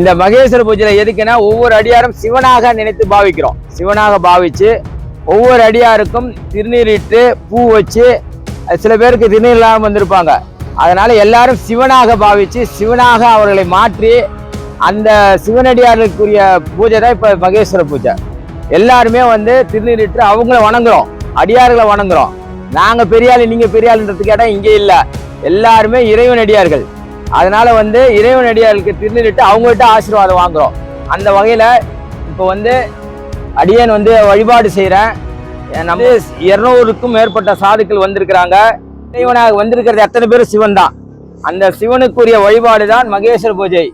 இந்த மகேஸ்வர பூஜையில எதுக்குன்னா ஒவ்வொரு அடியாரும் சிவனாக நினைத்து பாவிக்கிறோம். சிவனாக பாவிச்சு ஒவ்வொரு அடியாருக்கும் திருநீரிட்டு பூ வச்சு சில பேருக்கு திருநீர் இல்லாமல் வந்திருப்பாங்க. அதனால எல்லாரும் சிவனாக பாவிச்சு சிவனாக அவர்களை மாற்றி அந்த சிவனடியார்களுக்குரிய பூஜை தான் இப்போ மகேஸ்வர பூஜை. எல்லாருமே வந்து திருநீரிட்டு அவங்கள வணங்குறோம். அடியார்களை வணங்குறோம். நாங்கள் பெரியாள் நீங்கள் பெரியாளுன்றது கேட்டால் இங்கே இல்லை. எல்லாருமே இறைவன் அடியார்கள். அதனால வந்து இறைவன் திருநிட்டு திருநீரிட்டு அவங்ககிட்ட ஆசீர்வாதம் வாங்குறோம். அந்த வகையில் இப்போ வந்து அடியேன் வந்து வழிபாடு செய்கிறேன் நம்ம இரநூறுக்கும் மேற்பட்ட சாதுக்கள் வந்திருக்கிறாங்க. இறைவனாக வந்திருக்கிறது எத்தனை பேர்? சிவன் தான். அந்த சிவனுக்குரிய வழிபாடு தான் மகேஸ்வர பூஜை.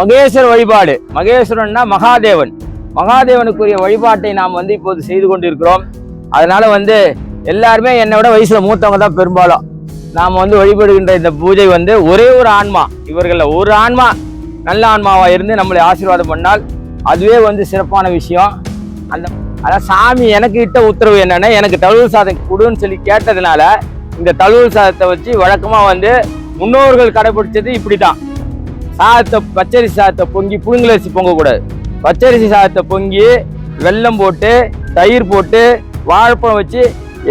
மகேஸ்வர வழிபாடு. மகேஸ்வரன்னா மகாதேவன். மகாதேவனுக்குரிய வழிபாட்டை நாம் வந்து இப்போது செய்து கொண்டிருக்கிறோம். அதனால வந்து எல்லாருமே என்னை விட வயசுல மூத்தவங்க தான் பெரும்பாலும். நாம் வந்து வழிபடுகின்ற இந்த பூஜை வந்து ஒரே ஒரு ஆன்மா. இவர்களில் ஒரு ஆன்மா நல்ல ஆன்மாவாக இருந்து நம்மளை ஆசீர்வாதம் பண்ணால் அதுவே வந்து சிறப்பான விஷயம். அந்த அதான் சாமி எனக்கு இட்ட உத்தரவு என்னென்னா எனக்கு தழுவல் சாதம் கொடுன்னு சொல்லி கேட்டதுனால இந்த தழுவல் சாதத்தை வச்சு வழக்கமாக வந்து முன்னோர்கள் கடைபிடிச்சது இப்படி தான் சாதத்தை பச்சரிசி சாதத்தை பொங்கி புழுங்கலரிசி பொங்கக்கூடாது. பச்சரிசி சாதத்தை பொங்கி வெல்லம் போட்டு தயிர் போட்டு வாழைப்பழம் வச்சு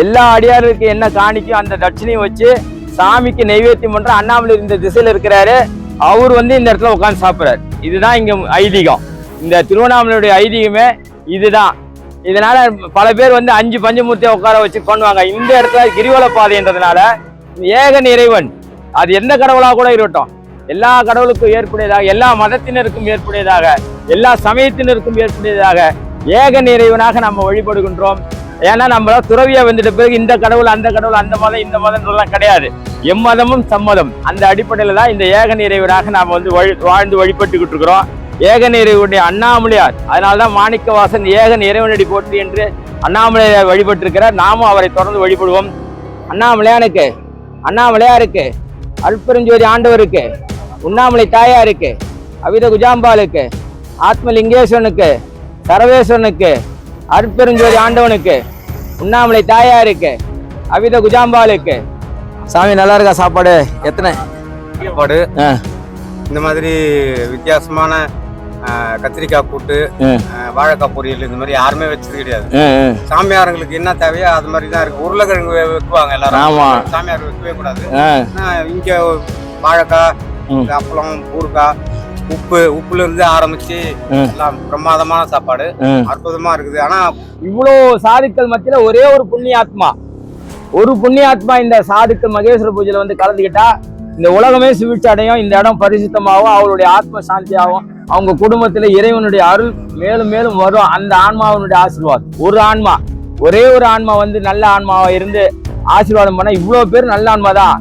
எல்லா அடியார்களுக்கு என்ன காணிக்கும் அந்த தட்சணையும் வச்சு சாமிக்கு நைவேத்தியம் பண்ற அண்ணாமலை இந்த திசையில இருக்கிறாரு. அவர் வந்து இந்த இடத்துல உட்காந்து சாப்பிட்றாரு. இதுதான் இங்க ஐதீகம். இந்த திருவண்ணாமலையுடைய ஐதீகமே இதுதான். இதனால பல பேர் வந்து அஞ்சு பஞ்சமூர்த்தியை உட்கார வச்சு பண்ணுவாங்க. இந்த இடத்துல கிரிவல பாதைன்றதுனால ஏக இறைவன். அது எந்த கடவுளாக கூட இருக்கட்டும். எல்லா கடவுளுக்கும் ஏற்புடையதாக எல்லா மதத்தினருக்கும் ஏற்புடையதாக எல்லா சமயத்தினருக்கும் ஏற்புடையதாக ஏக நிறைவனாக நம்ம வழிபடுகின்றோம். ஏன்னா நம்ம துறவியா வந்துட்ட பிறகு இந்த கடவுள் அந்த கடவுள் அந்த மதம் இந்த மதம்ன்றலாம் கிடையாது. எம்மதமும் சம்மதம். அந்த அடிப்படையில தான் இந்த ஏக நிறைவராக நாம வந்து வழி வாழ்ந்து வழிபட்டுக்கிட்டு இருக்கிறோம். ஏக நிறைவுடைய அண்ணாமலையார். அதனால தான் மாணிக்கவாசன் ஏக இறைவனடி போற்றி என்று அண்ணாமலையார் வழிபட்டிருக்கிறார். நாமும் அவரை தொடர்ந்து வழிபடுவோம். அண்ணாமலையானுக்கு அண்ணாமலையாருக்கு அல்பெருஞ்சோதி ஆண்டவருக்கு உண்ணாமலை தாயாருக்கு அவித குஜாம்பாலுக்கு ஆத்மலிங்கேஸ்வனுக்கு சரவேஸ்வரனுக்கு அருட்பெருஞ்சோதி ஆண்டவனுக்கு உண்ணாமலை தாயாருக்கு அவித குஜாம்பாளுக்கு. சாமி நல்லா இருக்கா சாப்பாடு? எத்தனை? சாப்பாடு. இந்த மாதிரி வித்தியாசமான கத்திரிக்காய் கூட்டு வாழைக்காய் பொரியல் இந்த மாதிரி யாருமே வச்சது கிடையாது. சாமியாருங்களுக்கு என்ன தேவையோ அது மாதிரி தான் இருக்கு. உருளைக்கிழங்கு வைக்குவாங்க எல்லாரும். சாமியார் வைக்கவே கூடாது. இங்க வாழைக்காய். அப்பளம் ஊறுகாய் உப்பு உப்புல இருந்து ஆரம்பிச்சு. எல்லாம் பிரமாதமான சாப்பாடு. அற்புதமா இருக்குது. ஆனா இவ்வளோ சாதுக்கள் மத்தியில ஒரே ஒரு புண்ணியாத்மா. ஒரு புண்ணியாத்மா இந்த சாதுக்கள் மகேஸ்வர பூஜையில வந்து கலந்துக்கிட்டா இந்த உலகமே சுவிழ்ச்சி அடையும் இந்த இடம் பரிசுத்தமாகவும் அவருடைய ஆத்ம சாந்தியாகவும் அவங்க குடும்பத்துல இறைவனுடைய அருள் மேலும் மேலும் வரும். அந்த ஆன்மாவினுடைய ஆசீர்வாதம். ஒரு ஆன்மா ஒரே ஒரு ஆன்மா வந்து நல்ல ஆன்மாவா இருந்து ஆசீர்வாதம் பண்ணா இவ்வளவு பேர் நல்ல ஆன்மா தான்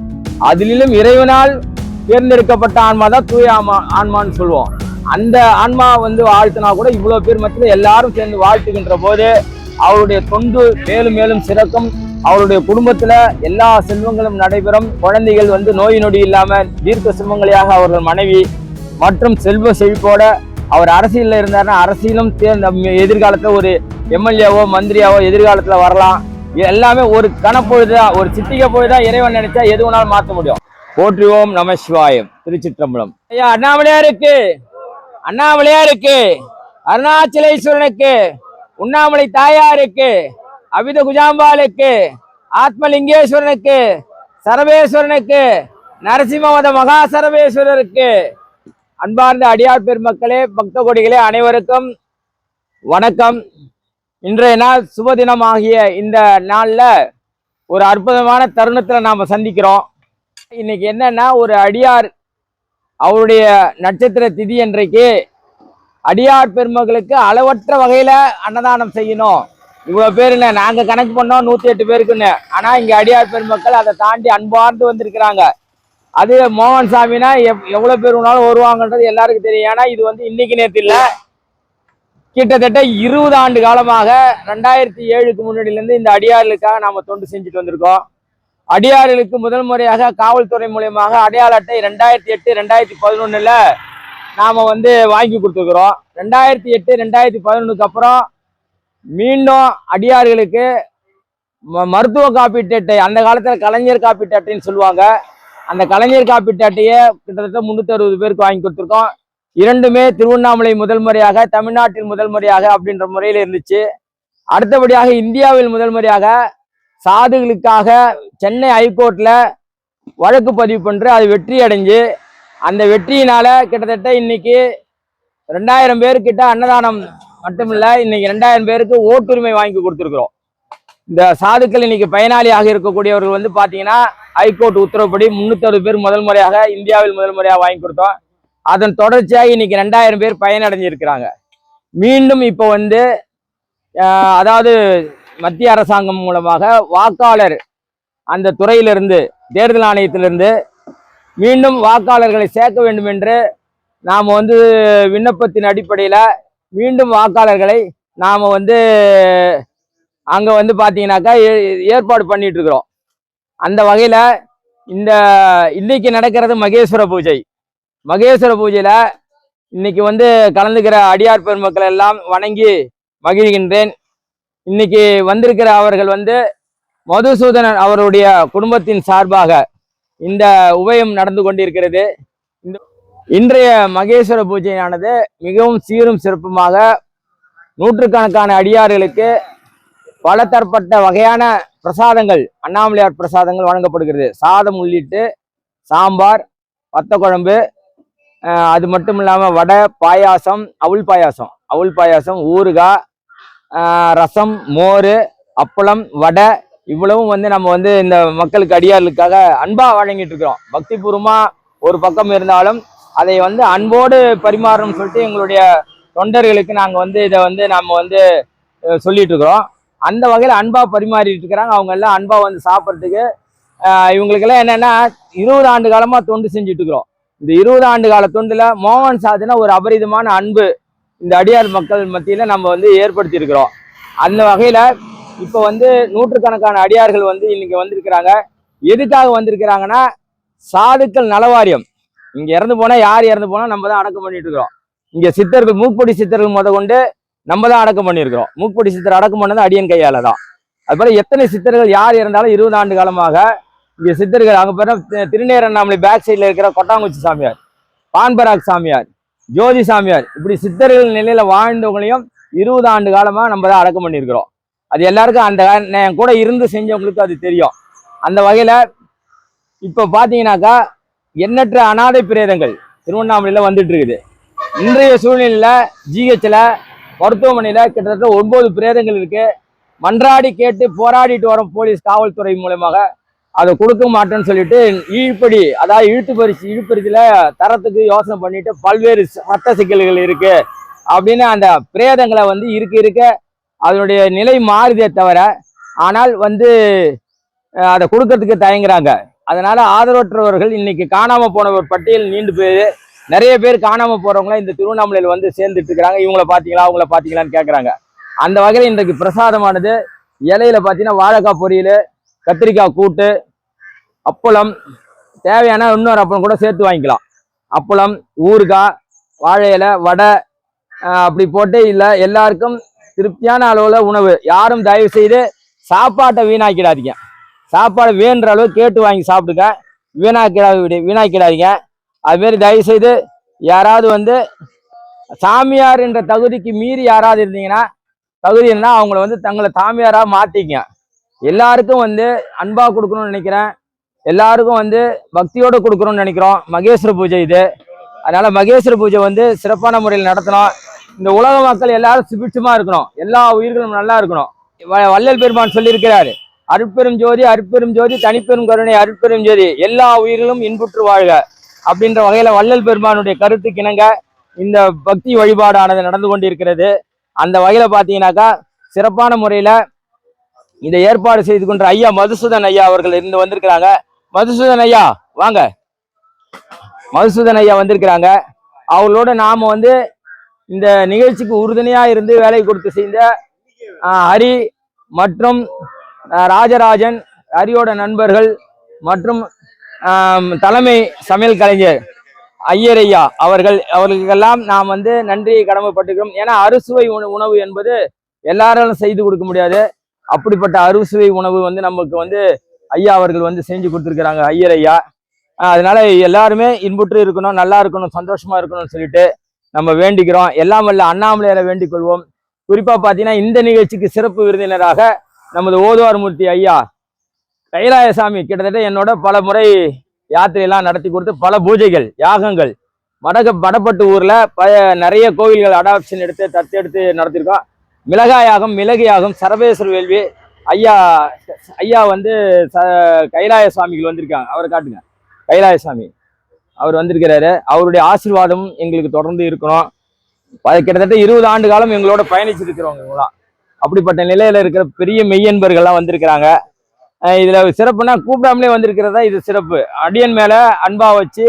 அதிலும் இறைவனால் தேர்ந்தெடுக்கப்பட்ட ஆன்மா தான் தூய ஆமா ஆன்மான்னு சொல்லுவோம். அந்த ஆன்மா வந்து வாழ்த்தினா கூட இவ்வளோ பேர் மத்தியில் எல்லாரும் சேர்ந்து வாழ்த்துகின்ற போது அவருடைய தொண்டு மேலும் மேலும் சிறக்கும். அவருடைய குடும்பத்தில் எல்லா செல்வங்களும் நடைபெறும். குழந்தைகள் வந்து நோய் நொடி இல்லாமல் தீர்க்க செல்வங்களையாக அவர்கள் மனைவி மற்றும் செல்வ செழிப்போட அவர் அரசியலில் இருந்தாருன்னா அரசியலும் எதிர்காலத்தில் ஒரு எம்எல்ஏவோ மந்திரியாவோ எதிர்காலத்தில் வரலாம். இது எல்லாமே ஒரு கணப்பொழுதுதான் ஒரு சிட்டிகை பொழுதுதான் இறைவன் நினைச்சா எது வேணாலும் மாற்ற முடியும். போற்றுவோம் நமசிவாயம் திருச்சிற்றம்பலம். ஐயா அண்ணாமலையாருக்கு அண்ணாமலையாருக்கு அருணாச்சலேஸ்வரனுக்கு உண்ணாமலை தாயாருக்கு அவித குஜாம்பாலுக்கு ஆத்மலிங்கேஸ்வரனுக்கு சரவேஸ்வரனுக்கு நரசிம்மவத மகா சரவேஸ்வரருக்கு அன்பார்ந்த அடியார் பெருமக்களே பக்த கொடிகளே அனைவருக்கும் வணக்கம். இன்றைய நாள் சுபதினம் ஆகிய இந்த நாளில் ஒரு அற்புதமான தருணத்தில் நாம் சந்திக்கிறோம். இன்னைக்கு என்னன்னா ஒரு அடியார் அவருடைய நட்சத்திர திதி அன்றைக்கு அடியார் பெருமக்களுக்கு அளவற்ற வகையில அன்னதானம் செய்யணும். இவ்வளவு பேர் என்ன நாங்க கணக்கு பண்ணோம் நூத்தி எட்டு பேருக்குன்னு. ஆனா இங்க அடியார் பெருமக்கள் அதை தாண்டி அன்பார்ந்து வந்திருக்கிறாங்க. அது மோகன் சாமினா எவ் எவ்வளவு பேர் வேணாலும் வருவாங்கன்றது எல்லாருக்கும் தெரியும். ஏன்னா இது வந்து இன்னைக்கு நேற்று இல்ல. கிட்டத்தட்ட இருபது ஆண்டு காலமாக ரெண்டாயிரத்தி ஏழுக்கு முன்னாடியிலேருந்து இந்த அடியார்களுக்காக நாம தொண்டு செஞ்சுட்டு வந்திருக்கோம். அடியார்களுக்கு முதல் முறையாக காவல்துறை மூலியமாக அடையாள அட்டை ரெண்டாயிரத்தி எட்டு ரெண்டாயிரத்தி பதினொன்றில் நாம் வந்து வாங்கி கொடுத்துருக்குறோம். ரெண்டாயிரத்தி எட்டு ரெண்டாயிரத்தி பதினொன்றுக்கு அப்புறம் மீண்டும் அடியார்களுக்கு ம- மருத்துவ காப்பீட்டு அட்டை அந்த காலத்தில் கலைஞர் காப்பீட்டு அட்டைன்னு சொல்லுவாங்க. அந்த கலைஞர் காப்பீட்டு அட்டையை கிட்டத்தட்ட முந்நூற்றி அறுபது பேருக்கு வாங்கி கொடுத்துருக்கோம். இரண்டுமே திருவண்ணாமலை முதல் முறையாக தமிழ்நாட்டில் முதல் முறையாக அப்படின்ற முறையில் இருந்துச்சு. அடுத்தபடியாக இந்தியாவில் முதல் முறையாக சாதுகளுக்காக சென்னை ஹைகோர்ட்டில் வழக்கு பதிவு பண்ணுற அது வெற்றி அடைஞ்சு அந்த வெற்றியினால் கிட்டத்தட்ட இன்னைக்கு ரெண்டாயிரம் பேருக்கிட்ட அன்னதானம் மட்டுமில்ல இன்னைக்கு ரெண்டாயிரம் பேருக்கு ஓட்டுரிமை வாங்கி கொடுத்துருக்குறோம். இந்த சாதுக்கள் இன்னைக்கு பயனாளியாக இருக்கக்கூடியவர்கள் வந்து பார்த்தீங்கன்னா ஹைகோர்ட் உத்தரவுப்படி முந்நூற்றறுபது பேர் முதல் முறையாக இந்தியாவில் முதல் முறையாக வாங்கி கொடுத்தோம். அதன் தொடர்ச்சியாக இன்னைக்கு ரெண்டாயிரம் பேர் பயனடைஞ்சிருக்கிறாங்க. மீண்டும் இப்போ வந்து அதாவது மத்திய அரசாங்கம் மூலமாக வாக்காளர் அந்த துறையிலிருந்து தேர்தல் ஆணையத்திலிருந்து மீண்டும் வாக்காளர்களை சேர்க்க வேண்டும் என்று நாம் வந்து விண்ணப்பத்தின் அடிப்படையில் மீண்டும் வாக்காளர்களை நாம் வந்து அங்கே வந்து பார்த்தீங்கன்னாக்கா ஏ- ஏற்பாடு பண்ணிகிட்ருக்குறோம் அந்த வகையில் இந்த இன்னைக்கு நடக்கிறது மகேஸ்வர பூஜை. மகேஸ்வர பூஜையில் இன்னைக்கு வந்து கலந்துக்கிற அடியார் பெருமக்கள் எல்லாம் வணங்கி மகிழ்கின்றேன். இன்னைக்கு வந்திருக்கிற அவர்கள் வந்து மதுசூதனன் அவருடைய குடும்பத்தின் சார்பாக இந்த உபயம் நடந்து கொண்டிருக்கிறது. இந்த இன்றைய மகேஸ்வர பூஜையானது மிகவும் சீரும் சிறப்புமாக நூற்றுக்கணக்கான அடியார்களுக்கு பல தரப்பட்ட வகையான பிரசாதங்கள் அண்ணாமலையார் பிரசாதங்கள் வழங்கப்படுகிறது. சாதம் உள்ளிட்டு சாம்பார் வத்த குழம்பு அது மட்டும் இல்லாமல் வடை பாயாசம் அவுள் பாயாசம். அவுள் பாயாசம் ஊறுகாய் ரசம் மோர் அப்பளம் வடை இவ்வளவும் வந்து நம்ம வந்து இந்த மக்களுக்கு அடியார்களுக்காக அன்பாக வழங்கிட்டு இருக்கிறோம் பக்திபூர்வமாக ஒரு பக்கம் இருந்தாலும் அதை வந்து அன்போடு பரிமாறணும்னு சொல்லிட்டு எங்களுடைய தொண்டர்களுக்கு நாங்கள் வந்து இதை வந்து நம்ம வந்து சொல்லிட்டு இருக்கிறோம் அந்த வகையில் அன்பாக பரிமாறிட்டு இருக்கிறாங்க. அவங்க எல்லாம் அன்பாக வந்து சாப்பிட்றதுக்கு இவங்களுக்கெல்லாம் என்னென்னா இருபது ஆண்டு காலமாக தொண்டு செஞ்சுட்டு இருக்கிறோம் இந்த இருபது ஆண்டு கால தொண்டில் மோகன் சாதுனா ஒரு அபரிதமான அன்பு. இந்த அடியார் மக்கள் மத்தியில் நம்ம வந்து ஏற்படுத்தியிருக்கிறோம். அந்த வகையில் இப்போ வந்து நூற்றுக்கணக்கான அடியார்கள் வந்து இன்னைக்கு வந்திருக்கிறாங்க. எதுக்காக வந்திருக்கிறாங்கன்னா சாதுக்கள் நலவாரியம். இங்கே இறந்து போனால் யார் இறந்து போனால் நம்ம தான் அடக்கம் பண்ணிட்டு இருக்கிறோம். இங்கே சித்தர்கள் மூக்குப்பொடி சித்தர்கள் முத கொண்டு நம்ம தான் அடக்கம் பண்ணியிருக்கிறோம். மூக்குப்பொடி சித்தர் அடக்கம் பண்ணது அடியன் கையால் தான். அதுபோல் எத்தனை சித்தர்கள் யார் இறந்தாலும் இருபது ஆண்டு காலமாக இங்கே சித்தர்கள் அங்கே பேர திருநேரண்ணாமலை பேக் சைடில் இருக்கிற கொட்டாங்குச்சி சாமியார் பான்பராக் சாமியார் ஜோதி சாமியார் இப்படி சித்தர்கள் நிலையில வாழ்ந்தவங்களையும் இருபது ஆண்டு காலமா நம்ம தான் அடக்கம் பண்ணியிருக்கிறோம். அது எல்லாருக்கும் அந்த என் கூட இருந்து செஞ்சவங்களுக்கு அது தெரியும். அந்த வகையில இப்போ பாத்தீங்கன்னாக்கா எண்ணற்ற அனாதை பிரேதங்கள் திருவண்ணாமலையில வந்துட்டு இருக்குது. இன்றைய சூழ்நிலையில ஜிஹெச்ல மருத்துவமனையில கிட்டத்தட்ட ஒன்பது பிரேதங்கள் இருக்கு. மன்றாடி கேட்டு போராடிட்டு வரோம் போலீஸ் காவல்துறை மூலமாக அதை கொடுக்க மாட்டேன்னு சொல்லிட்டு இழுப்படி அதாவது இழுத்து பறிச்சு இழுப்பறிச்சில தரத்துக்கு யோசனை பண்ணிட்டு பல்வேறு சட்ட சிக்கல்கள் இருக்கு அப்படின்னு அந்த பிரேதங்களை வந்து இருக்க இருக்க. அதனுடைய நிலை மாறுதே தவிர ஆனால் வந்து அதை கொடுக்கறதுக்கு தயங்குறாங்க. அதனால ஆதரவற்றவர்கள் இன்னைக்கு காணாம போனவர் பட்டியல் நீண்டு போய் நிறைய பேர் காணாம போறவங்க இந்த திருவண்ணாமலையில வந்து சேர்ந்துட்டு இருக்கிறாங்க. இவங்கள பாத்தீங்களா அவங்கள பாத்தீங்களான்னு கேட்குறாங்க அந்த வகையில் இன்றைக்கு பிரசாதமானது இலையில பாத்தீங்கன்னா வாழைக்காய் பொரியல் கத்திரிக்காய் கூட்டு அப்பளம் தேவையான இன்னொரு அப்பளம் கூட சேர்த்து வாங்கிக்கலாம். அப்பளம் ஊறுகாய் வாழை இலை வடை அப்படி போட்டு இல்லை எல்லாருக்கும் திருப்தியான அளவில் உணவு. யாரும் தயவு செய்து சாப்பாட்டை வீணாக்கிடாதீங்க. சாப்பாடு வேணுன்ற அளவு கேட்டு வாங்கி சாப்பிடுங்க. வீணாக்கிடா வீணாக்கிடாதீங்க. அதுமாரி தயவு செய்து யாராவது வந்து சாமியார் என்ற தகுதிக்கு மீறி யாராவது இருந்தீங்கன்னா தகுதி இருந்தால் அவங்கள வந்து தங்களை சாமியாராக மாற்றிக்கங்க எல்லாருக்கும் வந்து அன்பாக கொடுக்கணும்னு நினைக்கிறேன். எல்லாருக்கும் வந்து பக்தியோடு கொடுக்கணும்னு நினைக்கிறோம். மகேஸ்வர பூஜை இது. அதனால மகேஸ்வர பூஜை வந்து சிறப்பான முறையில் நடத்தணும். இந்த உலக மக்கள் எல்லாரும் சுபிட்சமா இருக்கணும். எல்லா உயிர்களும் நல்லா இருக்கணும். வ- வள்ளல் பெருமான் சொல்லியிருக்கிறாரு. அருட்பெரும் ஜோதி அருட்பெரும் ஜோதி தனிப்பெரும் கருணை அருட்பெரும் ஜோதி. எல்லா உயிர்களும் இன்புற்று வாழ்க அப்படின்ற வகையில வள்ளல் பெருமானுடைய கருத்து கிணங்க இந்த பக்தி வழிபாடானது நடந்து கொண்டிருக்கிறது. அந்த வகையில பாத்தீங்கன்னாக்கா சிறப்பான முறையில இதை ஏற்பாடு செய்து கொண்ட ஐயா மதுசூதன் ஐயா அவர்கள் இருந்து வந்திருக்கிறாங்க. மதுசூதன் ஐயா வாங்க. மதுசூதன் ஐயா வந்திருக்கிறாங்க. அவங்களோட நாம வந்து இந்த நிகழ்ச்சிக்கு உறுதுணையா இருந்து வேலை கொடுத்து செய்த ஹரி மற்றும் ராஜராஜன் ஹரியோட நண்பர்கள் மற்றும் தலைமை சமையல் கலைஞர் ஐயர் ஐயா அவர்கள் அவர்களுக்கெல்லாம் நாம் வந்து நன்றியை கடமைப்பட்டுக்கிறோம். ஏன்னா அறுசுவை உணவு என்பது எல்லாராலும் செய்து கொடுக்க முடியாது. அப்படிப்பட்ட அறுசுவை உணவு வந்து நமக்கு வந்து ஐயா அவர்கள் வந்து செஞ்சு கொடுத்துருக்குறாங்க ஐயர் ஐயா. அதனால எல்லாருமே இன்புற்று இருக்கணும் நல்லா இருக்கணும் சந்தோஷமா இருக்கணும்னு சொல்லிட்டு நம்ம வேண்டிக்கிறோம். எல்லாம் வல்ல அண்ணாமலையரை வேண்டிக் கொள்வோம். குறிப்பா பாத்தீங்கன்னா இந்த நிகழ்ச்சிக்கு சிறப்பு விருந்தினராக நமது ஓதுவார்மூர்த்தி ஐயா கைலாயசாமி. கிட்டத்தட்ட என்னோட பல முறை யாத்திரையெல்லாம் நடத்தி கொடுத்து பல பூஜைகள் யாகங்கள். வடக வடப்பட்டு ஊர்ல ப நிறைய கோவில்கள் அடாப்ஷன் எடுத்து தத்தெடுத்து நடத்திருக்கோம். மிளகாயாகும் யாகம் சரவேஸ்வர வேள்வி. ஐயா ஐயா வந்து ச கைலாய சுவாமிகள் வந்திருக்காங்க. அவரை காட்டுங்க. கைலாயசாமி அவர் வந்திருக்கிறாரு. அவருடைய ஆசீர்வாதம் எங்களுக்கு தொடர்ந்து இருக்கணும். கிட்டத்தட்ட இருபது ஆண்டு காலம் எங்களோட பயணிச்சிருக்கிறவங்க இவங்களாம் அப்படிப்பட்ட நிலையில இருக்கிற பெரிய மெய்யன்பர்கள்லாம் வந்திருக்கிறாங்க. இதுல சிறப்புனா கூப்பிடாமலே வந்திருக்கிறதா இது சிறப்பு. அடியன் மேல அன்பா வச்சு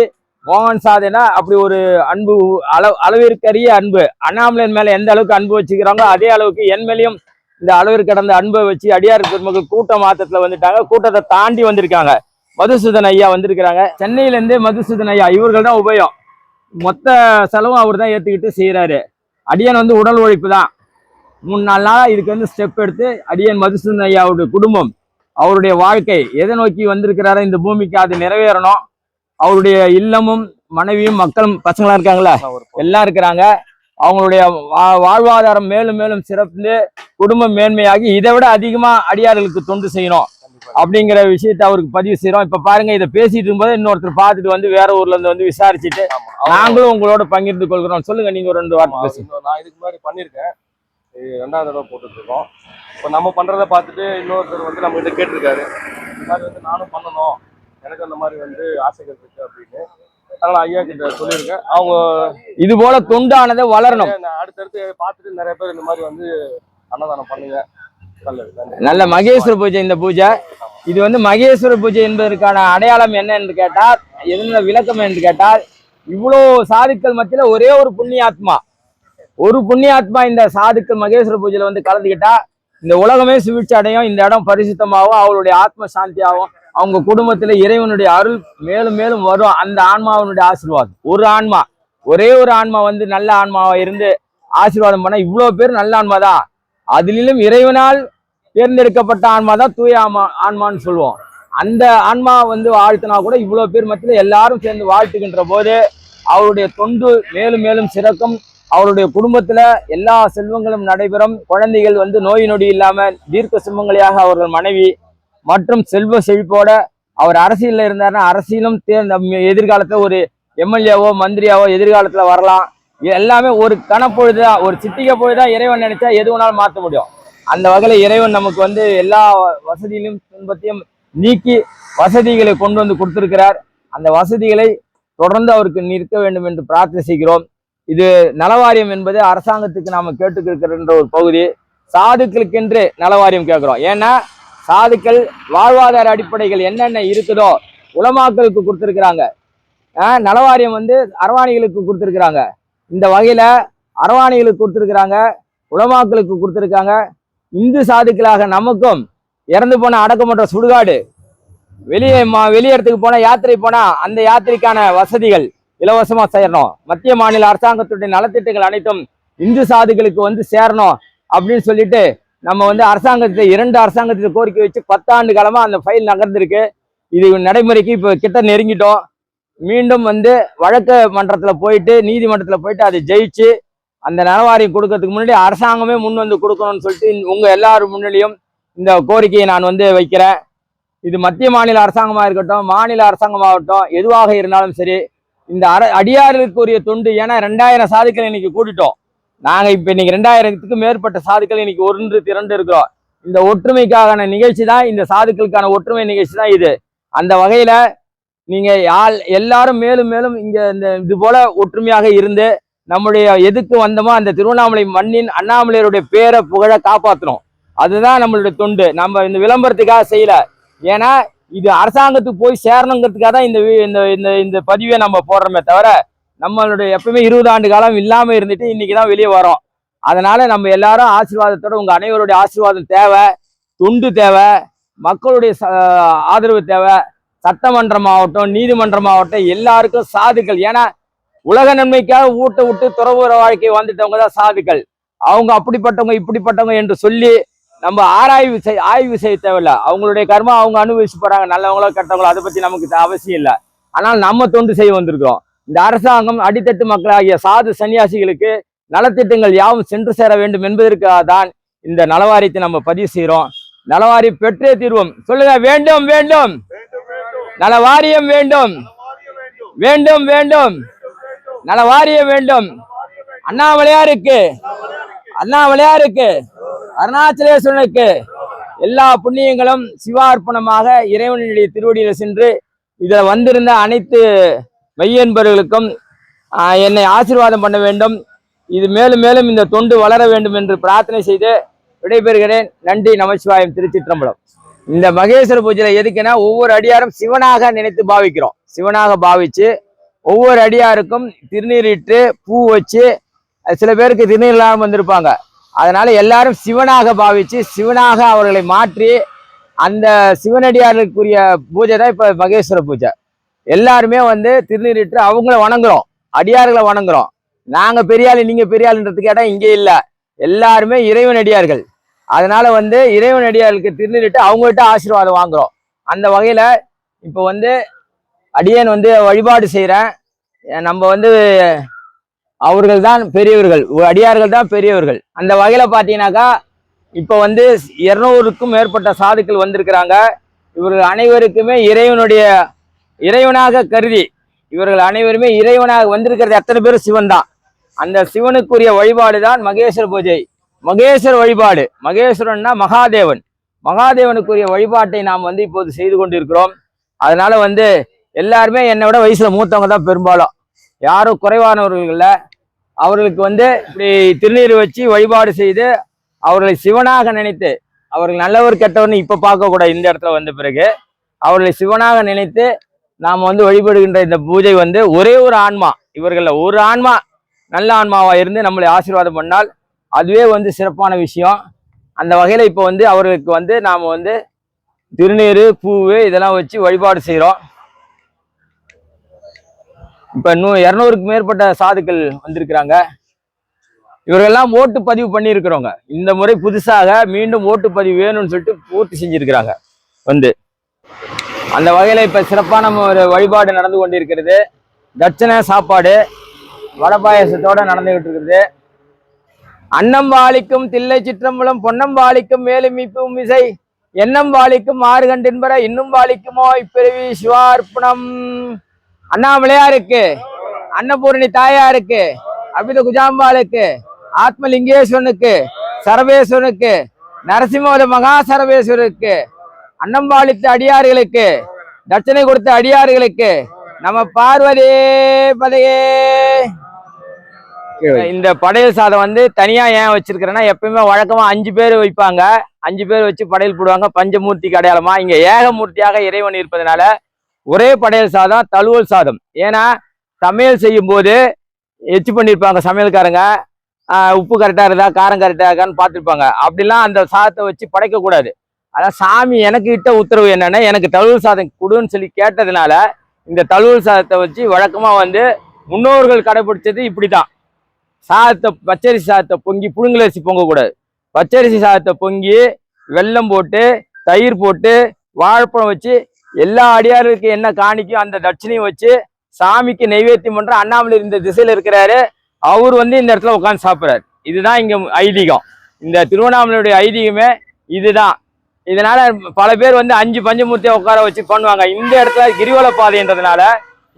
மோகன் சாதனா அப்படி ஒரு அன்பு அளவு அளவிற்கரிய அன்பு. அண்ணாமலையன் மேல எந்த அளவுக்கு அன்பு வச்சுக்கிறாங்களோ அதே அளவுக்கு என் மேலேயும் இந்த அளவிற்கு கடந்த அன்பை வச்சு அடியார் பெருமக்கள் கூட்ட மாத்தத்துல வந்துட்டாங்க. கூட்டத்தை தாண்டி வந்திருக்காங்க. மதுசூதன் ஐயா வந்திருக்கிறாங்க. சென்னையில இருந்தே மதுசூதன் ஐயா இவர்கள் தான் உபயம். மொத்த செலவும் அவர் தான் ஏத்துக்கிட்டு செய்யறாரு அடியன் வந்து உடல் உழைப்பு தான். மூணு நாலு நாளாக இதுக்கு வந்து ஸ்டெப் எடுத்து அடியன் மதுசூதன் ஐயாவுடைய குடும்பம் அவருடைய வாழ்க்கை எதை நோக்கி வந்திருக்கிறாரோ இந்த பூமிக்கு அது நிறைவேறணும். அவருடைய இல்லமும் மனைவியும் மக்களும் பசங்களா இருக்காங்களா எல்லாம் இருக்கிறாங்க. அவங்களுடைய வாழ்வாதாரம் மேலும் மேலும் சிறந்து குடும்பம் மேன்மையாகி இதை விட அதிகமா அடியார்களுக்கு தொண்டு செய்யணும் அப்படிங்கிற விஷயத்தை அவருக்கு பதிவு செய்யறோம் இப்ப பாருங்க இதை பேசிட்டு இருக்கும்போது இன்னொருத்தர் பார்த்துட்டு வந்து வேற ஊர்ல இருந்து வந்து விசாரிச்சுட்டு நாங்களும் உங்களோட பகிர்ந்து கொள்கிறோம். சொல்லுங்க நீங்க ஒரு ரெண்டு வார்த்தை பேசுங்க. நான் இதுக்கு முன்னாடி பண்ணியிருக்கேன். இது ரெண்டாவது தடவை போட்டுட்டு இருக்கோம். இப்போ நம்ம பண்றத பார்த்துட்டு இன்னொருத்தர் வந்து நம்ம கிட்ட கேட்டிருக்காரு. மாதிரி வந்து நானும் பண்ணணும். எனக்கு அந்த மாதிரி வந்து ஆசைகள் இருக்கு அப்படின்னு அதனால ஐயா கிட்ட சொல்லியிருக்கேன். அவங்க இது போல தொண்டானதை வளரணும். அடுத்தடுத்து பார்த்துட்டு நிறைய பேர் இந்த மாதிரி வந்து அன்னதானம் பண்ணுங்க. நல்ல மகேஸ்வர பூஜை இந்த பூஜை. இது வந்து மகேஸ்வர பூஜை என்பதற்கான அடையாளம் என்ன என்று கேட்டால் எதன விளக்கம் என்று கேட்டால் இவ்வளோ சாதுக்கள் மத்தியில ஒரே ஒரு புண்ணியாத்மா. ஒரு புண்ணியாத்மா இந்த சாதுக்கள் மகேஸ்வர பூஜையில வந்து கலந்துக்கிட்டா இந்த உலகமே சுவிட்சி அடையும் இந்த இடம் பரிசுத்தமாகவும் அவளுடைய ஆத்ம சாந்தியாகவும் அவங்க குடும்பத்துல இறைவனுடைய அருள் மேலும் மேலும் வரும். அந்த ஆன்மாவினுடைய ஆசீர்வாதம். ஒரு ஆன்மா ஒரே ஒரு ஆன்மா வந்து நல்ல ஆன்மாவா இருந்து ஆசீர்வாதம் பண்ணா இவ்வளவு பேர் நல்ல ஆன்மா தான் அதிலும் இறைவனால் தேர்ந்தெடுக்கப்பட்ட ஆன்மா தான் தூய ஆன்மா ஆன்மான்னு சொல்லுவோம். அந்த ஆன்மா வந்து வாழ்த்தினா கூட இவ்வளவு பேர் மத்தியில் எல்லாரும் சேர்ந்து வாழ்த்துகின்ற போது அவருடைய தொண்டு மேலும் மேலும் சிறக்கும். அவருடைய குடும்பத்துல எல்லா செல்வங்களும் நடைபெறும். குழந்தைகள் வந்து நோய் நொடி இல்லாம தீர்க்க சிம்மங்களையாக அவர்கள் மனைவி மற்றும் செல்வ செழிப்போட அவர் அரசியல்ல இருந்தாருன்னா அரசியலும் எதிர்காலத்துல ஒரு எம்எல்ஏவோ மந்திரியாவோ எதிர்காலத்துல வரலாம். இது எல்லாமே ஒரு கணப்பொழுதுதான் ஒரு சிட்டிகை பொழுதுதான் இறைவன் நினைச்சா எது வேணாலும் மாற்ற முடியும். அந்த வகையில இறைவன் நமக்கு வந்து எல்லா வசதியிலும் துன்பத்தையும் நீக்கி வசதிகளை கொண்டு வந்து கொடுத்திருக்கிறார். அந்த வசதிகளை தொடர்ந்து அவருக்கு நிற்க வேண்டும் என்று பிரார்த்தனை செய்கிறோம். இது நலவாரியம் என்பது அரசாங்கத்துக்கு நாம கேட்டுக்கிருக்கின்ற ஒரு பகுதி. சாதுக்களுக்கென்று நலவாரியம் கேட்கிறோம். ஏன்னா சாதுக்கள் வாழ்வாதார அடிப்படைகள் என்னென்ன இருக்குதோ உலமாக்களுக்கு கொடுத்துருக்குறாங்க. நலவாரியம் வந்து அரவாணிகளுக்கு கொடுத்துருக்குறாங்க. இந்த வகையில அரவாணிகளுக்கு கொடுத்துருக்குறாங்க உலமாக்களுக்கு கொடுத்துருக்காங்க. இந்து சாதுக்களாக நமக்கும் இறந்து போன அடக்கமற்ற சுடுகாடு வெளியே மா வெளி இடத்துக்கு போனால் யாத்திரை போனா அந்த யாத்திரைக்கான வசதிகள் இலவசமா சேரணும். மத்திய மாநில அரசாங்கத்துடைய நலத்திட்டங்கள் அனைத்தும் இந்து சாதிகளுக்கு வந்து சேரணும் அப்படின்னு சொல்லிட்டு நம்ம வந்து அரசாங்கத்தை இரண்டு அரசாங்கத்தில் கோரிக்கை வச்சு பத்தாண்டு காலமாக அந்த ஃபைல் நகர்ந்திருக்கு. இது நடைமுறைக்கு இப்போ கிட்ட நெருங்கிட்டோம். மீண்டும் வந்து வழக்கு மன்றத்தில் போயிட்டு நீதிமன்றத்தில் போயிட்டு அதை ஜெயிச்சு அந்த நலவாரியம் கொடுக்கறதுக்கு முன்னாடி அரசாங்கமே முன் வந்து கொடுக்கணும்னு சொல்லிட்டு உங்கள் எல்லாரும் முன்னிலையும் இந்த கோரிக்கையை நான் வந்து வைக்கிறேன். இது மத்திய மாநில அரசாங்கமாக இருக்கட்டும் மாநில அரசாங்கமாகட்டும் எதுவாக இருந்தாலும் சரி இந்த அர அடியார்களுக்குரிய தொண்டு. ஏன்னா ரெண்டாயிரம் சாதுக்கள் இன்னைக்கு கூட்டிட்டோம். நாங்கள் இப்போ இன்னைக்கு ரெண்டாயிரத்துக்கு மேற்பட்ட சாதுக்கள் இன்னைக்கு ஒன்று திரண்டு இருக்கிறோம். இந்த ஒற்றுமைக்கான நிகழ்ச்சி தான் இந்த சாதுக்களுக்கான ஒற்றுமை நிகழ்ச்சி தான் இது. அந்த வகையில் நீங்கள் யாழ் எல்லாரும் மேலும் மேலும் இங்கே இந்த இது போல ஒற்றுமையாக இருந்து நம்முடைய எதுக்கு வந்தோமோ அந்த திருவண்ணாமலை மண்ணின் அண்ணாமலையருடைய பேரை புகழ காப்பாற்றணும் அதுதான் நம்மளுடைய தொண்டு. நம்ம இந்த விளம்பரத்துக்காக செய்யலை. ஏன்னா இது அரசாங்கத்துக்கு போய் சேரணுங்கிறதுக்காக தான் இந்த இந்த இந்த இந்த பதிவை நம்ம போடுறோமே தவிர நம்மளுடைய எப்பவுமே இருபது ஆண்டு காலம் இல்லாமல் இருந்துட்டு இன்னைக்கு தான் வெளியே வரோம். அதனால நம்ம எல்லாரும் ஆசீர்வாதத்தோட உங்க அனைவருடைய ஆசீர்வாதம் தேவை தொண்டு தேவை மக்களுடைய ச- ஆதரவு தேவை சட்டமன்றம் ஆகட்டும் நீதிமன்றம் ஆகட்டும் எல்லாருக்கும் சாதுக்கள். ஏன்னா உலக நன்மைக்காக ஊட்ட விட்டு துறவுற வாழ்க்கை வந்துட்டவங்க தான் சாதுக்கள். அவங்க அப்படிப்பட்டவங்க இப்படிப்பட்டவங்க என்று சொல்லி நம்ம ஆராய்வு செய் ஆய்வு செய்ய தேவையில்ல. அவங்களுடைய கர்மா அவங்க அனுபவிச்சு போறாங்க. நல்லவங்களோ கெட்டவங்களோ அதை பத்தி நமக்கு அவசியம் இல்லை. ஆனால் நம்ம தொண்டு செய்ய வந்திருக்கிறோம். இந்த அரசாங்கம் அடித்தட்டு மக்களாகிய சாது சன்னியாசிகளுக்கு நலத்திட்டங்கள் யாவும் சென்று சேர வேண்டும் என்பதற்காக தான் இந்த நலவாரியத்தை நம்ம பதிவு செய்கிறோம் நலவாரி பெற்றே தீர்வோம். சொல்லுங்க வேண்டும் வேண்டும். நலவாரியம் வேண்டும். வேண்டும் வேண்டும். நலவாரியம் வேண்டும். அண்ணாமலையாருக்கு. அண்ணாமலையாருக்கு. அருணாச்சலேஸ்வரனுக்கு எல்லா புண்ணியங்களும் சிவார்ப்பணமாக இறைவனுடைய திருவடியில் சென்று இதில் வந்திருந்த அனைத்து மையன்பர்களுக்கும் என்னை ஆசீர்வாதம் பண்ண வேண்டும். இது மேலும் மேலும் இந்த தொண்டு வளர வேண்டும் என்று பிரார்த்தனை செய்து விடைபெறுகிறேன். நன்றி நமச்சிவாயம் திருச்சிற்றம்பலம். இந்த மகேஸ்வர பூஜையில் எதுக்குன்னா ஒவ்வொரு அடியாரும் சிவனாக நினைத்து பாவிக்கிறோம். சிவனாக பாவிச்சு ஒவ்வொரு அடியாருக்கும் திருநீர் இட்டு பூ வச்சு சில பேருக்கு திருநீர் இல்லாமல் வந்திருப்பாங்க. அதனால எல்லாரும் சிவனாக பாவிச்சு சிவனாக அவர்களை மாற்றி அந்த சிவனடியார்களுக்குரிய பூஜை தான் இப்போ மகேஸ்வர பூஜை. எல்லாருமே வந்து திருநீரிட்டு அவங்கள வணங்குறோம். அடியார்களை வணங்குறோம். நாங்கள் பெரியாள் நீங்கள் பெரியாளுன்றது கேட்டால் இங்கே இல்லை. எல்லாருமே இறைவன் அடியார்கள். அதனால வந்து இறைவன் அடியார்களுக்கு திருநீரிட்டு அவங்கள்ட்ட ஆசீர்வாதம் வாங்குறோம். அந்த வகையில் இப்போ வந்து அடியன் வந்து வழிபாடு செய்கிறேன் நம்ம வந்து அவர்கள் தான் பெரியவர்கள். அடியார்கள் தான் பெரியவர்கள். அந்த வகையில பார்த்தீங்கன்னாக்கா இப்போ வந்து இருநூறுக்கும் மேற்பட்ட சாதுக்கள் வந்திருக்கிறாங்க. இவர்கள் அனைவருக்குமே இறைவனுடைய இறைவனாக கருதி இவர்கள் அனைவருமே இறைவனாக வந்திருக்கிறது எத்தனை பேர்? சிவன் தான் அந்த சிவனுக்குரிய வழிபாடு தான் மகேஸ்வர பூஜை. மகேஸ்வர வழிபாடு. மகேஸ்வரன்னா மகாதேவன். மகாதேவனுக்குரிய வழிபாட்டை நாம் வந்து இப்போது செய்து கொண்டிருக்கிறோம். அதனால வந்து எல்லாருமே என்னை விட வயசுல மூத்தவங்க தான் பெரும்பாலும். யாரும் குறைவானவர்கள் இல்லை. அவர்களுக்கு வந்து இப்படி திருநீர் வச்சு வழிபாடு செய்து அவர்களை சிவனாக நினைத்து அவர்கள் நல்லவர் கெட்டவர்னு இப்போ பார்க்கக்கூடாது இந்த இடத்துல வந்த பிறகு அவர்களை சிவனாக நினைத்து நாம் வந்து வழிபடுகின்ற இந்த பூஜை வந்து ஒரே ஒரு ஆன்மா இவர்களில் ஒரு ஆன்மா நல்ல ஆன்மாவாக இருந்து நம்மளை ஆசீர்வாதம் பண்ணால் அதுவே வந்து சிறப்பான விஷயம். அந்த வகையில் இப்போ வந்து அவர்களுக்கு வந்து நாம் வந்து திருநீர் பூவு இதெல்லாம் வச்சு வழிபாடு செய்கிறோம் இப்போ இன்னும் இரநூறுக்கு மேற்பட்ட சாதுக்கள் வந்திருக்கிறாங்க. இவர்களெல்லாம் ஓட்டு பதிவு பண்ணியிருக்கிறவங்க. இந்த முறை புதுசாக மீண்டும் ஓட்டு பதிவு வேணும்னு சொல்லிட்டு பூர்த்தி செஞ்சிருக்கிறாங்க. வந்து. அந்த வகையில் இப்போ சிறப்பான ஒரு வழிபாடு நடந்து கொண்டிருக்கிறது. தட்சணை சாப்பாடு வடை பாயசத்தோட நடந்துகிட்டு இருக்குது அன்னம் வாளிக்கும் தில்லை சிற்றம்பலம் பொன்னம் வாளிக்கும் மேலும் இசை எண்ணம் வாளிக்கும் ஆறு கண்டின்பர இன்னும் வாளிக்குமோ இப்பிறவி சிவார்ப்பணம். அண்ணாமலையாருக்கு அன்னபூரணி தாயாருக்கு அபித குஜாம்பாளுக்கு ஆத்மலிங்கேஸ்வரனுக்கு சரவேஸ்வரனுக்கு நரசிம்மத மகா சரவேஸ்வரருக்கு அன்னம்பாளித்த அடியார்களுக்கு தட்சணை கொடுத்த அடியார்களுக்கு நம்ம பார்வதே பதையே. இந்த படையல் சாதம் வந்து தனியா ஏன் வச்சிருக்கிறேன்னா எப்பயுமே வழக்கமா அஞ்சு பேர் வைப்பாங்க. அஞ்சு பேர் வச்சு படையல் போடுவாங்க. பஞ்சமூர்த்திக்கு அடையாளமா? இங்க ஏகமூர்த்தியாக இறைவன் இருப்பதனால ஒரே படையல் சாதம் தழுவல் சாதம். ஏன்னா சமையல் செய்யும் போது எச்சு பண்ணியிருப்பாங்க சமையல்காரங்க. உப்பு கரெக்டாக இருந்தா காரம் கரெக்டாக இருக்கான்னு பார்த்துருப்பாங்க. அப்படிலாம் அந்த சாதத்தை வச்சு படைக்கக்கூடாது. அதான் சாமி எனக்கு இட்ட உத்தரவு என்னென்னா எனக்கு தழுவல் சாதம் கொடுன்னு சொல்லி கேட்டதுனால இந்த தழுவல் சாதத்தை வச்சு வழக்கமாக வந்து முன்னோர்கள் கடைபிடிச்சது இப்படி தான் சாதத்தை பச்சரிசி சாதத்தை பொங்கி புழுங்கலரிசி பொங்கக்கூடாது. பச்சரிசி சாதத்தை பொங்கி வெல்லம் போட்டு தயிர் போட்டு வாழைப்பழம் வச்சு எல்லா அடியாருக்கு என்ன காணிக்கும் அந்த தட்சிணையும் வச்சு சாமிக்கு நெய்வேத்தியம் பண்ற அண்ணாமலை இந்த திசையில இருக்கிறாரு. அவர் வந்து இந்த இடத்துல உட்காந்து சாப்பிட்றாரு. இதுதான் இங்க ஐதீகம். இந்த திருவண்ணாமலையுடைய ஐதீகமே இதுதான். இதனால பல பேர் வந்து அஞ்சு பஞ்சமூர்த்தியை உட்கார வச்சு பண்ணுவாங்க. இந்த இடத்துல கிரிவல பாதைன்றதுனால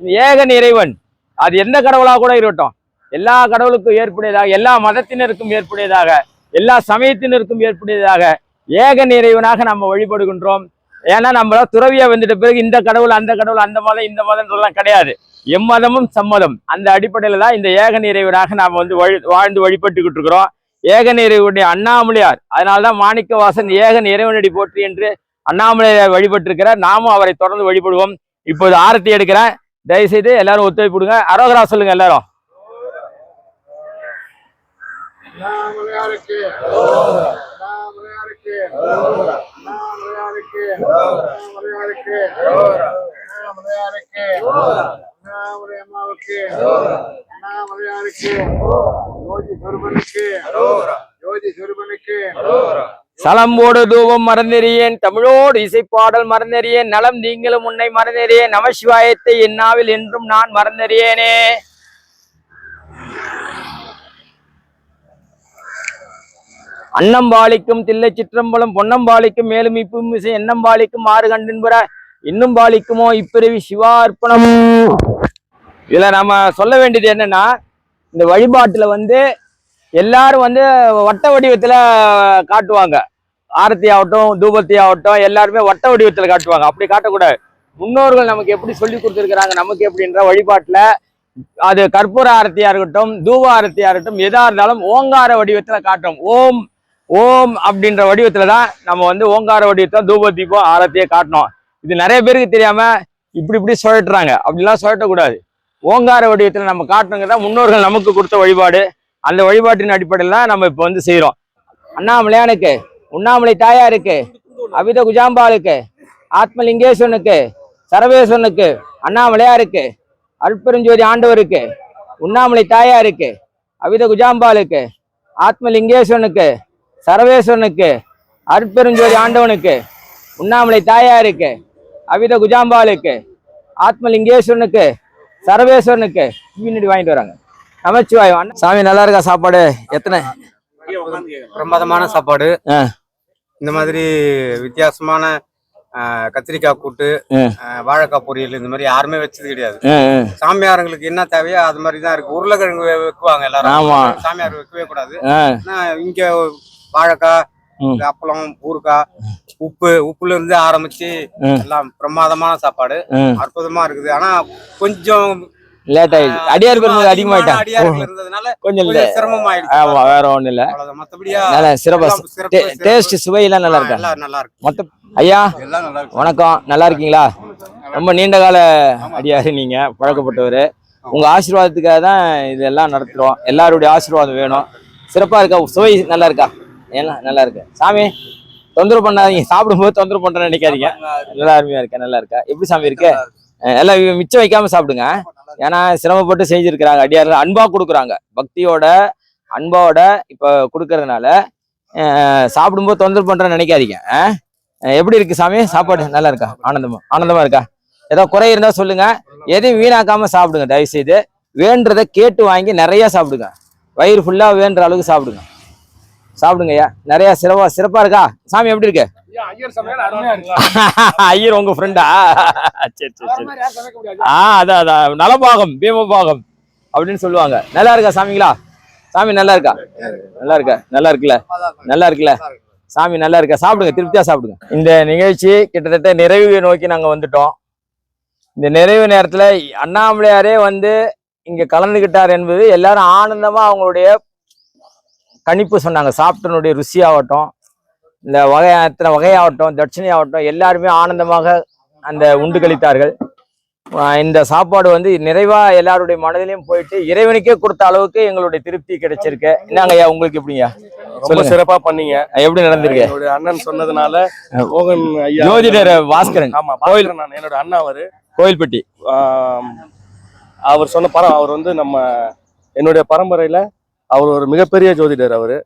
ஏக இறைவன். அது எந்த கடவுளாக கூட இருக்கட்டும். எல்லா கடவுளுக்கும் ஏற்புடையதாக எல்லா மதத்தினருக்கும் ஏற்புடையதாக எல்லா சமயத்தினருக்கும் ஏற்புடையதாக ஏக இறைவனாக நம்ம வழிபடுகின்றோம். ஏன்னா நம்மள துறவியா வந்துட்ட பிறகு இந்த கடவுள் அந்த கடவுள் அந்த மதம் இந்த மதம்ன்றதெல்லாம் கிடையாது. எம்மதமும் சம்மதம். அந்த அடிப்படையில தான் இந்த ஏக இறைவனாக நாம் வந்து வழி வாழ்ந்து வழிபட்டுக்கிட்டு இருக்கிறோம். ஏகன் இறைவனுடைய அண்ணாமலையார். அதனால்தான் மாணிக்க வாசன் ஏகன் இறைவனடி போற்றி என்று அண்ணாமலையார் வழிபட்டிருக்கிறார். நாமும் அவரை தொடர்ந்து வழிபடுவோம். இப்போது ஆரத்தி எடுக்கிறேன். தயவுசெய்து எல்லாரும் ஒத்துழைப்பிடுங்க அரோகரா சொல்லுங்க எல்லாரும். அண்ணாமலையாருக்கு. அண்ணாமலை அம்மாவுக்கு. அண்ணாமலையாருக்கு. ஜோதி சொருபனுக்கு. ஜோதி சொருபனுக்கு. சலம்போடு தூபம் மறந்தெறியேன் தமிழோடு இசைப்பாடல் மறந்தெறியேன் நலம் நீங்களும் உன்னை மறந்தெறியேன் நமசிவாயத்தை என்னாவில் என்றும் நான் மறந்தறியேனே. அன்னம்பாளிக்கும் தில்லை சிற்றம்பலம் பொன்னம்பாளிக்கும் மேலும் இப்பும் இசை எண்ணம்பாளிக்கும் ஆறு கண்டின்புற இன்னும் பாலிக்குமோ இப்பிறவி சிவார்ப்பணம் இதுல நம்ம சொல்ல வேண்டியது என்னன்னா இந்த வழிபாட்டுல வந்து எல்லாரும் வந்து வட்ட வடிவத்துல காட்டுவாங்க. ஆரத்தி ஆகட்டும் தூபத்தி ஆகட்டும் எல்லாருமே வட்ட வடிவத்துல காட்டுவாங்க. அப்படி காட்டக்கூடாது. முன்னோர்கள் நமக்கு எப்படி சொல்லி கொடுத்துருக்குறாங்க நமக்கு எப்படின்ற வழிபாட்டுல அது கற்பூர ஆரத்தியா இருக்கட்டும் தூப ஆரத்தியா இருக்கட்டும் எதா இருந்தாலும் ஓங்கார வடிவத்துல காட்டும். ஓம் ஓம் அப்படின்ற வடிவத்துல தான் நம்ம வந்து ஓங்கார வடிவத்தை தூப தீபம் ஆரத்தியை காட்டணும். இது நிறைய பேருக்கு தெரியாம இப்படி இப்படி சுழட்டுறாங்க. அப்படிலாம் சுழட்டக்கூடாது. ஓங்கார வடிவத்துல நம்ம காட்டணுங்க தான் முன்னோர்கள் நமக்கு கொடுத்த வழிபாடு. அந்த வழிபாட்டின் அடிப்படையில் தான் நம்ம இப்போ வந்து செய்கிறோம் அண்ணாமலையானுக்கு உண்ணாமலை தாயாருக்கு அபித குஜாம்பாளுக்கு ஆத்மலிங்கேஸ்வனுக்கு சரவேஸ்வனுக்கு அண்ணாமலையாருக்கு அல்பெருஞ்சோதி ஆண்டவருக்கு உண்ணாமலை தாயாருக்கு அபித குஜாம்பாளுக்கு ஆத்மலிங்கேஸ்வனுக்கு சரவேஸ்வரனுக்கு அற்பெருஞ்சோதி ஆண்டவனுக்கு உண்ணாமலை தாயாருக்கு அபித குஜாம்பாளுக்கு ஆத்மலிங்கேஸ்வரனுக்கு சரவேஸ்வரனுக்கு பின்னாடி வாங்கிட்டு வராங்க. நமச்சிவாயம். அண்ணா- சாமி நல்லா இருக்கா சாப்பாடு? எத்தனை? பிரமாதமான சாப்பாடு. இந்த மாதிரி வித்தியாசமான கத்திரிக்காய் கூட்டு வாழைக்காய் பொரியல் இந்த மாதிரி யாருமே வச்சது கிடையாது. சாமியாருங்களுக்கு என்ன தேவையோ அது மாதிரி தான் இருக்கு. உருளைக்கிழங்கு வைக்குவாங்க எல்லாரும். சாமியார் வைக்கவே கூடாது. இங்க வாழைக்காய் அப்பளம் ஊறுகாய் உப்பு உப்புல இருந்து ஆரம்பிச்சு. எல்லாம் பிரமாதமான சாப்பாடு. அற்புதமா இருக்குது. ஆனா கொஞ்சம் லேட் ஆயிடுச்சு. அடியார் பெருமதி அதிகமாயிட்டான். கொஞ்சம் சிரமமாயிடுச்சு. ஆமா வேற ஒண்ணும் இல்ல. நல்லா சிறப்பா. டேஸ்ட் சுவையெல்லாம் நல்லா இருக்கா? நல்லா இருக்கு. மொத்தம் ஐயா எல்லாம் நல்லா இருக்கு. வணக்கம். நல்லா இருக்கீங்களா? ரொம்ப நீண்ட கால அடியாரு நீங்க பழக்கப்பட்டவர். உங்க ஆசீர்வாதத்துக்காக தான் இதெல்லாம் நடத்துறோம். எல்லாருடைய ஆசீர்வாதம் வேணும். சிறப்பா இருக்கா? சுவை நல்லா இருக்கா? எல்லாம் நல்லா இருக்கு. சாமி தொந்தரவு பண்ணாதீங்க. சாப்பிடும்போது தொந்தரவு பண்றேன்னு நினைக்காதீங்க. நல்லா அருமையா இருக்கா? நல்லா இருக்கா? எப்படி சாமி இருக்கு? எல்லாம் மிச்சம் வைக்காம சாப்பிடுங்க. ஏன்னா சிரமப்பட்டு செஞ்சிருக்கிறாங்க அடியார்கள் அன்பா கொடுக்குறாங்க. பக்தியோட அன்போட இப்ப கொடுக்கறதுனால சாப்பிடும்போது தொந்தரவு பண்றேன்னு நினைக்காதீங்க. எப்படி இருக்கு சாமி? சாப்பாடு நல்லா இருக்கா? ஆனந்தமா? ஆனந்தமா இருக்கா? ஏதோ குறை இருந்தா சொல்லுங்க. எதையும் வீணாக்காம சாப்பிடுங்க. தயவு செய்து வேண்டதை கேட்டு வாங்கி நிறைய சாப்பிடுங்க. வயிறு ஃபுல்லா வேண்டுற அளவுக்கு சாப்பிடுங்க. சாப்பிடுங்க ஐயா நிறைய சிறப்பா சிறப்பா இருக்கா? சாமி எப்படி இருக்கு? ஐயர் ஐயர் உங்க ஃப்ரெண்டா சரி சரி சரி. ஆ அதான் அதான் நலபாகம் பீமபாகம் அப்படின்னு சொல்லுவாங்க. நல்லா இருக்கா சாமிங்களா? சாமி நல்லா இருக்கா? நல்லா இருக்கா? நல்லா இருக்குல்ல? நல்லா இருக்குல்ல? சாமி நல்லா இருக்கா? சாப்பிடுங்க திருப்தியா சாப்பிடுங்க. இந்த நிகழ்ச்சி கிட்டத்தட்ட நிறைவு நோக்கி நாங்க வந்துட்டோம். இந்த நிறைவு நேரத்துல அண்ணாமலையாரே வந்து இங்க கலந்துகிட்டார் என்பது எல்லாரும் ஆனந்தமா அவங்களுடைய கணிப்பு சொன்னாங்க. சாப்பிட்டனுடைய ருசியாகட்டும் இந்த வகை எத்தனை வகையாகட்டும் தட்சிணையாகட்டும் எல்லாருமே ஆனந்தமாக அந்த உண்டு கழித்தார்கள். இந்த சாப்பாடு வந்து நிறைவா எல்லாருடைய மனதிலையும் போயிட்டு இறைவனுக்கே கொடுத்த அளவுக்கு எங்களுடைய திருப்தி கிடைச்சிருக்கு. என்னங்க ஐயா உங்களுக்கு எப்படிங்க? ரொம்ப. சிறப்பா பண்ணீங்க. எப்படி நடந்திருக்கு? என்னுடைய அண்ணன் சொன்னதுனால மோகன் ஐயா ஜோதிடர் பாஸ்கரன். ஆமா பாஸ்கரன் நான் என்னோட அண்ணா அவரு. கோயில்பட்டி. அவர் சொன்ன பரம் அவர் வந்து நம்ம என்னுடைய பரம்பரையில அவர் ஒரு மிகப்பெரிய ஜோதிடர் அவர்.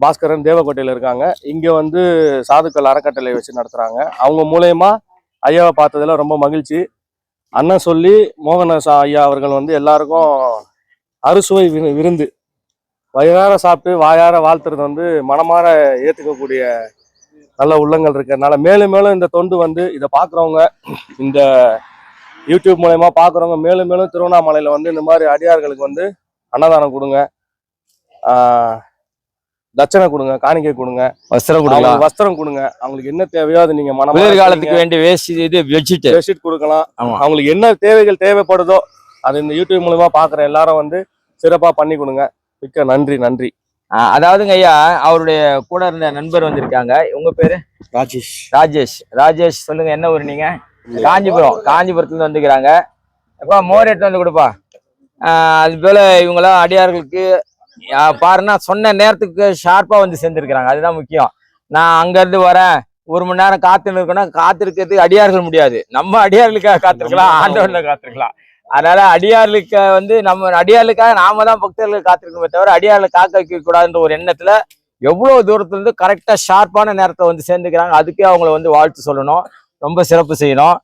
பாஸ்கரன் தேவக்கோட்டையில் இருக்காங்க. இங்கே வந்து சாதுக்கள் அறக்கட்டளை வச்சு நடத்துகிறாங்க அவங்க மூலயமா ஐயாவை பார்த்ததில் ரொம்ப மகிழ்ச்சி. அண்ணன் சொல்லி மோகன சா ஐயா அவர்கள் வந்து எல்லாருக்கும் அறுசுவை விரு- விருந்து. வயிறார சாப்பிட்டு வாயார வாழ்த்துறது வந்து மனமாற ஏற்றுக்கக்கூடிய நல்ல உள்ளங்கள் இருக்கிறதுனால மேலும் மேலும் இந்த தொண்டு வந்து இதை பார்க்குறவங்க இந்த யூடியூப் மூலயமா பார்க்குறவங்க மேலும் மேலும் திருவண்ணாமலையில் வந்து இந்த மாதிரி அடியார்களுக்கு வந்து அன்னதானம் கொடுங்க. தட்சணை கொடுங்க காணிக்கை கொடுங்க. வஸ்திரம் கொடுக்கலாம். அவங்களுக்கு வஸ்திரம் கொடுங்க. அவங்களுக்கு என்ன தேவையோ அது நீங்க மன குளிர்காலத்துக்கு வேண்டிய வேஷ்டி இது பெட்ஷீட் பெட்ஷீட் கொடுக்கலாம். அவங்களுக்கு என்ன தேவைகள் தேவைப்படுதோ அது இந்த யூடியூப் மூலமா பார்க்குற எல்லாரும் வந்து சிறப்பா பண்ணி கொடுங்க. மிக்க நன்றி நன்றி. அதாவதுங்க ஐயா அவருடைய கூட இருந்த நண்பர் வந்திருக்காங்க. உங்க பேரு? ராஜேஷ். ராஜேஷ். ராஜேஷ் சொல்லுங்க என்ன ஊர் நீங்க? காஞ்சிபுரம். காஞ்சிபுரத்துல இருந்து வந்துக்கிறாங்க. எப்பா மோர் எடுத்து வந்து கொடுப்பா. ஆஹ் அது போல இவங்களாம் அடியார்களுக்கு பாருன்னா சொன்ன நேரத்துக்கு ஷார்ப்பா வந்து சேர்ந்துருக்கிறாங்க. அதுதான் முக்கியம். நான் அங்க இருந்து வரேன். ஒரு மணி நேரம் காத்து இருக்கணும் காத்திருக்கிறதுக்கு அடியார்கள் முடியாது. நம்ம அடியார்களுக்காக காத்திருக்கலாம் ஆண்டவன்ல காத்திருக்கலாம். அதனால அடியார்களுக்கு வந்து நம்ம அடியார்களுக்காக நாம தான் பக்தர்களுக்கு காத்திருக்கணுமே தவிர அடியார்களை காக்க வைக்க கூடாதுன்ற ஒரு எண்ணத்துல எவ்வளவு தூரத்துல இருந்து கரெக்டா ஷார்ப்பான நேரத்தை வந்து சேர்ந்துக்கிறாங்க அதுக்கே அவங்கள வந்து வாழ்த்து சொல்லணும். ரொம்ப சிறப்பு செய்யணும்.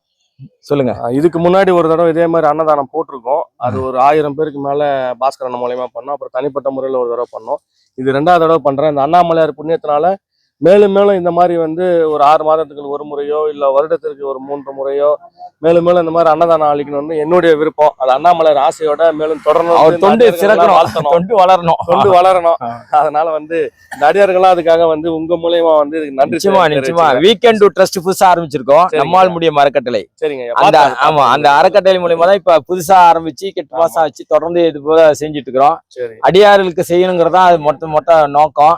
சொல்லுங்க. இதுக்கு முன்னாடி ஒரு தடவை இதே மாதிரி அன்னதானம் போட்டிருக்கோம். அது ஒரு ஆயிரம் பேருக்கு மேல பாஸ்கரன் மூலயமா பண்ணோம். அப்புறம் தனிப்பட்ட முறையில் ஒரு தடவை பண்ணோம். இது ரெண்டாவது தடவை பண்றேன். இந்த அண்ணாமலையார் புண்ணியத்தினால மேலும் மேலும் இந்த மாதிரி வந்து ஒரு ஆறு மாதத்துக்கு ஒரு முறையோ இல்ல வருடத்திற்கு ஒரு மூன்று முறையோ மேலும் மேலும் இந்த மாதிரி அன்னதானம் அளிக்கணும்னு என்னுடைய விருப்பம். அது அண்ணாமலையார் ஆசையோட மேலும் தொடரணும் தொண்டு சிறக்கணும். தொண்டு வளரணும். தொண்டு வளரணும். அதனால வந்து அடியார்கள்லாம் அதுக்காக வந்து உங்க மூலியமா வந்து நன்றி நிச்சயமா நிச்சயமா. வீக்கெண்ட் ட்ரஸ்ட் புதுசா ஆரம்பிச்சிருக்கோம். நம்மால் முடியும் அறக்கட்டளை சரிங்க. ஆமா அந்த அறக்கட்டளை மூலியமா தான் இப்ப புதுசா ஆரம்பிச்சு கெட்டு மாசம் ஆச்சு தொடர்ந்து இது போல செஞ்சுட்டு இருக்கிறோம். அடியார்களுக்கு செய்யணுங்கிறதா அது மொத்த மொத்த நோக்கம்.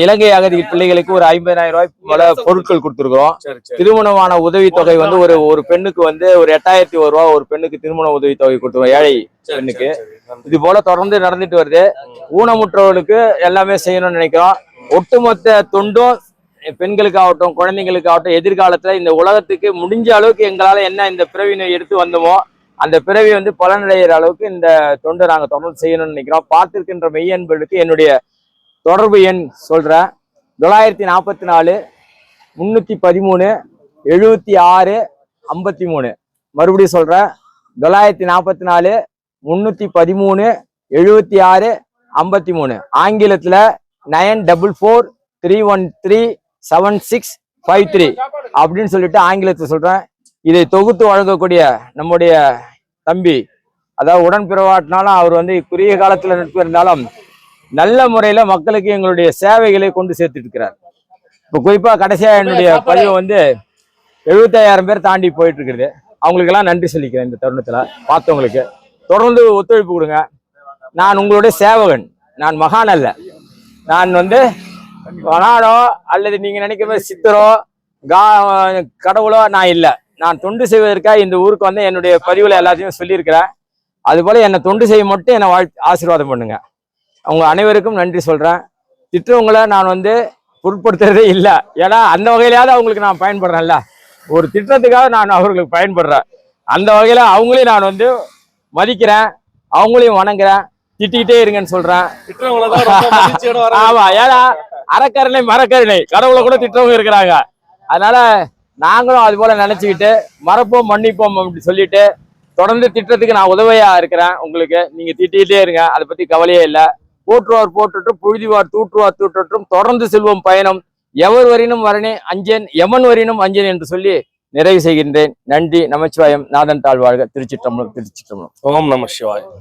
இலங்கை அகதி பிள்ளைகளுக்கு ஒரு ஐம்பதாயிரம் ரூபாய் போல பொருட்கள் சரி திருமணமான உதவித்தொகை வந்து ஒரு ஒரு பெண்ணுக்கு வந்து ஒரு எட்டாயிரத்தி ஒரு ரூபா ஒரு பெண்ணுக்கு திருமண உதவித்தொகை கொடுத்துருவோம் ஏழை பெண்ணுக்கு. இது போல தொடர்ந்து நடந்துட்டு வருது. ஊனமுற்றவர்களுக்கு எல்லாமே செய்யணும்னு நினைக்கிறோம். ஒட்டுமொத்த தொண்டும் பெண்களுக்கு ஆகட்டும் குழந்தைங்களுக்கு ஆகட்டும் எதிர்காலத்துல இந்த உலகத்துக்கு முடிஞ்ச அளவுக்கு எங்களால என்ன இந்த பிறவினை எடுத்து வந்தோமோ அந்த பிறவி வந்து பலனடைகிற அளவுக்கு இந்த தொண்டை நாங்க தொடர்ந்து செய்யணும்னு நினைக்கிறோம். பார்த்திருக்கின்ற மெய்யன்பர்களுக்கு என்னுடைய தொடர்பு எண் சொல்கிறேன் தொள்ளாயிரத்தி நாற்பத்தி நாலு முந்நூற்றி பதிமூணு எழுபத்தி ஆறு ஐம்பத்தி மூணு மறுபடியும் சொல்கிறேன் தொள்ளாயிரத்தி நாற்பத்தி நாலு முந்நூற்றி பதிமூணு எழுபத்தி ஆறு ஐம்பத்தி மூணு ஆங்கிலத்தில் nine double four three one three seven six five three அப்படின்னு சொல்லிட்டு ஆங்கிலத்தை சொல்கிறேன் இதை தொகுத்து வழங்கக்கூடிய நம்முடைய தம்பி அதாவது உடன்பிறவாட்டினாலும் அவர் வந்து குறுகிய காலத்தில் நட்பு இருந்தாலும் நல்ல முறையில மக்களுக்கு எங்களுடைய சேவைகளை கொண்டு சேர்த்துட்டு இருக்கிறார் இப்போ குறிப்பா கடைசியா என்னுடைய பதிவு வந்து எழுபத்தாயிரம் பேர் தாண்டி போயிட்டு இருக்குது அவங்களுக்கெல்லாம் நன்றி சொல்லிக்கிறேன் இந்த தருணத்துல. பார்த்தவங்களுக்கு. தொடர்ந்து ஒத்துழைப்பு கொடுங்க. நான் உங்களுடைய சேவகன். நான் மகான் அல்ல. நான் வந்து வனாடோ அல்லது நீங்க நினைக்கிற சித்தரோ கா கடவுளோ நான் இல்லை. நான் தொண்டு செய்வதற்காக இந்த ஊருக்கு வந்து என்னுடைய பதிவுல எல்லாத்தையும் சொல்லியிருக்கிறேன். அதுபோல என்னை தொண்டு செய்ய மட்டும் என்னை வாழ் ஆசீர்வாதம் பண்ணுங்க. அவங்க அனைவருக்கும் நன்றி சொல்றேன். திட்டுறவங்கள நான் வந்து பொருட்படுத்துறதே இல்லை. ஏன்னா அந்த வகையிலாவது அவங்களுக்கு நான் பயன்படுறேன்ல. ஒரு திட்டத்துக்காக நான் அவர்களுக்கு பயன்படுறேன். அந்த வகையில அவங்களையும் நான் வந்து மதிக்கிறேன். அவங்களையும் வணங்குறேன். திட்டிக்கிட்டே இருங்கன்னு சொல்றேன். ஆமா ஏன்னா அறக்கருணை மரக்கருணை. கடவுளை கூட திட்டவங்க இருக்கிறாங்க. அதனால நாங்களும் அது போல நினைச்சுக்கிட்டு மறப்போம் மன்னிப்போம் அப்படி சொல்லிட்டு தொடர்ந்து திட்டத்துக்கு நான் உதவியா இருக்கிறேன். உங்களுக்கு நீங்க திட்டிக்கிட்டே இருங்க. அதை பத்தி கவலையே இல்லை. போற்றுவார் போட்டுட்டும் புழுதிவார் தூற்றுவார் தூற்றுற்றும் தொடர்ந்து செல்வோம் பயணம். எவர் வரினும் வரனே அஞ்சேன் எமன் வரினும் அஞ்சேன் என்று சொல்லி நிறைவு செய்கின்றேன். நன்றி நமச்சிவாயம் நாதன் தாழ்வாழ்க திருச்சிற்றம்பலம் திருச்சிற்றம்பலம். ஓம் நம சிவாயம்